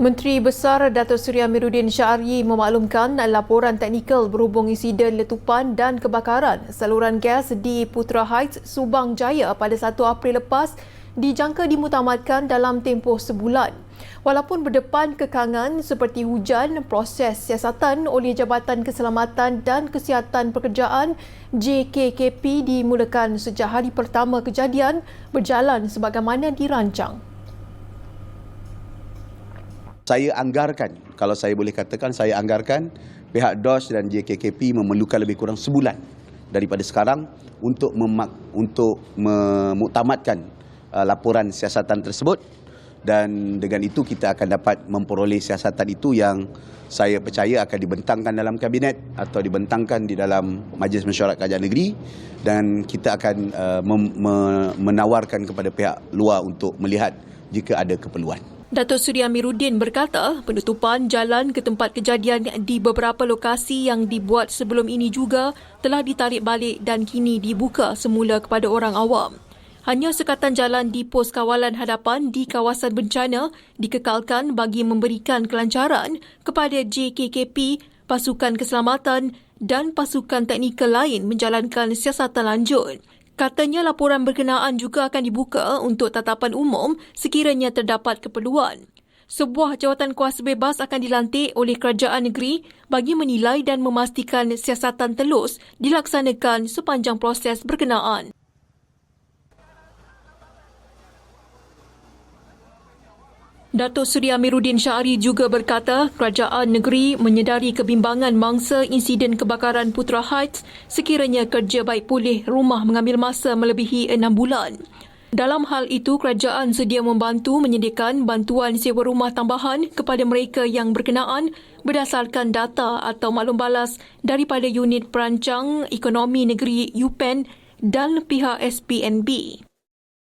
Menteri Besar Datuk Seri Amiruddin Syahri memaklumkan laporan teknikal berhubung insiden letupan dan kebakaran saluran gas di Putra Heights, Subang Jaya pada 1 April lepas dijangka dimutamatkan dalam tempoh sebulan. Walaupun berdepan kekangan seperti hujan, proses siasatan oleh Jabatan Keselamatan dan Kesihatan Pekerjaan JKKP dimulakan sejak hari pertama kejadian berjalan sebagaimana dirancang saya anggarkan, kalau saya boleh katakan, saya anggarkan pihak DOS dan JKKP memerlukan lebih kurang sebulan daripada sekarang untuk memak, untuk memuktamadkan uh, laporan siasatan tersebut. Dan dengan itu kita akan dapat memperoleh siasatan itu yang saya percaya akan dibentangkan dalam kabinet atau dibentangkan di dalam Majlis Mesyuarat Kerajaan Negeri. Dan kita akan uh, me- menawarkan kepada pihak luar untuk melihat jika ada keperluan. Datuk Seri Amiruddin berkata penutupan jalan ke tempat kejadian di beberapa lokasi yang dibuat sebelum ini juga telah ditarik balik dan kini dibuka semula kepada orang awam. Hanya sekatan jalan di pos kawalan hadapan di kawasan bencana dikekalkan bagi memberikan kelancaran kepada JKKP, pasukan keselamatan dan pasukan teknikal lain menjalankan siasatan lanjut. Katanya laporan berkenaan juga akan dibuka untuk tatapan umum sekiranya terdapat keperluan. Sebuah jawatan kuasa bebas akan dilantik oleh kerajaan negeri bagi menilai dan memastikan siasatan telus dilaksanakan sepanjang proses berkenaan. Datuk Seri Amiruddin Syahri juga berkata kerajaan negeri menyedari kebimbangan mangsa insiden kebakaran Putra Heights sekiranya kerja baik pulih rumah mengambil masa melebihi enam bulan. Dalam hal itu, kerajaan sedia membantu menyediakan bantuan sewa rumah tambahan kepada mereka yang berkenaan berdasarkan data atau maklum balas daripada unit perancang ekonomi negeri UPEN dan pihak SPNB.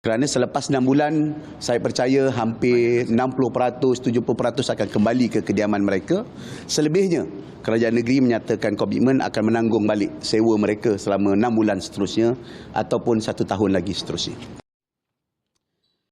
Kerana selepas 6 bulan, saya percaya hampir 60%, 70% akan kembali ke kediaman mereka. Selebihnya, kerajaan negeri menyatakan komitmen akan menanggung balik sewa mereka selama 6 bulan seterusnya ataupun satu tahun lagi seterusnya.